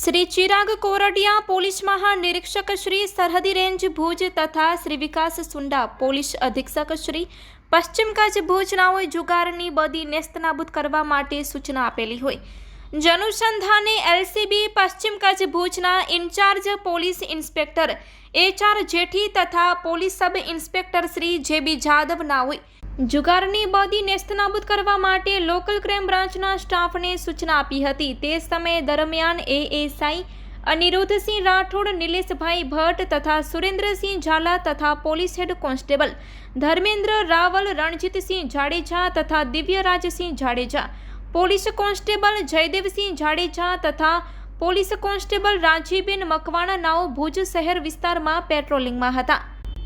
Shri Chirag Koradiya police મહાનિરીક્ષક શ્રી સરહદી range Bhuj તથા શ્રી વિકાસ સુંડા પોલીસ અધિક્ષક શ્રી પશ્ચિમ કચ્છ ભુજનાઓએ જુગારની બદી નેસ્તનાબૂદ કરવા માટે સૂચના આપેલી હોય. જનુસંધાને એલસીબી પશ્ચિમ કચ્છ ભુજના incharge police inspector HR Jethi તથા police sub inspector Shri JB Jadav નાઓએ જુગારની બદી નેસ્તનાબૂદ કરવા માટે લોકલ ક્રાઇમ બ્રાન્ચના સ્ટાફને સૂચના આપી હતી. તે સમય દરમિયાન એએસઆઈ અનિરુદ્ધસિંહ રાઠોડ, નિલેશભાઈ ભટ્ટ તથા સુરેન્દ્રસિંહ ઝાલા તથા police head constable Dharmendra Raval, Ranjitsinh Jadeja તથા દિવ્યરાજસિંહ જાડેજા, પોલીસ કોન્સ્ટેબલ જયદેવસિંહ જાડેજા તથા પોલીસ કોન્સ્ટેબલ રાજીબેન મકવાણા નાઓ ભુજ શહેર વિસ્તારમાં પેટ્રોલિંગમાં હતા.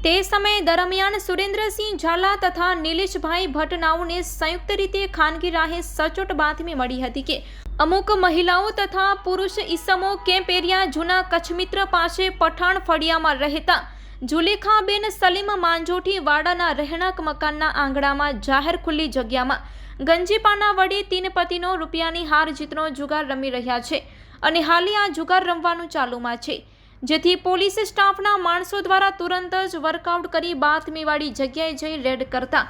તે સમય દરમિયાન સુરેન્દ્રસિંહ ઝાલા તથા નિલેશભાઈ ભટ્ટ સંયુક્ત રીતે ખાનગી રાહે સચોટ બાતમી મળી હતી કે અમુક મહિલાઓ તથા પુરુષ ઈસમો કેમ્પ એરિયા જૂના કચ્છમિત્ર પાસે પઠાણ ફળિયામાં રહેતા જુલેખાબેન સલીમ માંજોઠી વાડાના રહેણાંક મકાનના આંગણામાં જાહેર ખુલ્લી જગ્યામાં ગંજીપાના વડે તીન પતિનો રૂપિયાની હાર જીતનો જુગાર રમી રહ્યા છે અને હાલી આ જુગાર રમવાનું ચાલુમાં છે. જેથી પોલીસ સ્ટાફના માણસો દ્વારા તુરંત જ વર્કઆઉટ કરી બાતમીવાળી જગ્યાએ જઈ રેડ કરતા.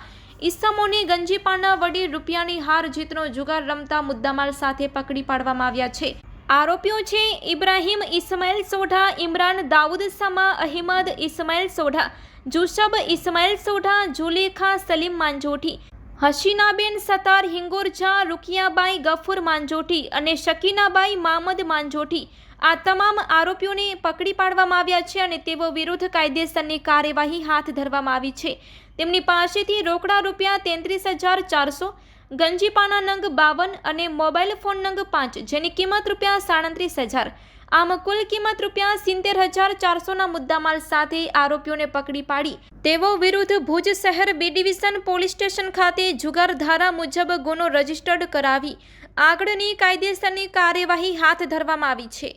ઇસમોની ગંજીપાના વડી રૂપિયાની હાર જીતનો જુગાર રમતા મુદ્દામાલ સાથે પકડી પાડવામાં આવ્યા છે. આરોપીઓ છે ઇબ્રાહીમ ઇસ્માઇલ સોઢા, ઇમરાન દાઉદ સમા, અહેમદ ઇસ્માઇલ સોઢા, જુસબ ઇસ્માઇલ સોઢા, જુલેખા સલીમ માંજોઠી હશીનાબેન સતાર હિંગોરજા, રૂકિયાબાઈ ગફુર માંજોઠી અને શકીનાબાઈ મામદ માંજોઠી આ તમામ આરોપીઓને પકડી પાડવામાં આવ્યા છે અને તેઓ વિરુદ્ધ કાયદેસરની કાર્યવાહી હાથ ધરવામાં આવી છે. તેમની પાસેથી રોકડા રૂપિયા તેત્રીસ હજાર ચારસો, ગંજીપાના નંગ બાવન અને મોબાઈલ ફોન નંગ પાંચ, જેની કિંમત રૂપિયા સાડત્રીસ હજાર, આમ કુલ કિંમત રૂપિયા સિત્તેર હજાર ચારસોના મુદ્દામાલ સાથે આરોપીઓને પકડી પાડી. તેઓ વિરુદ્ધ ભુજ શહેર બી ડિવિઝન પોલીસ સ્ટેશન ખાતે જુગાર ધારા મુજબ ગુનો રજીસ્ટર્ડ કરાવી આગળની કાયદેસરની કાર્યવાહી હાથ ધરવામાં આવી છે.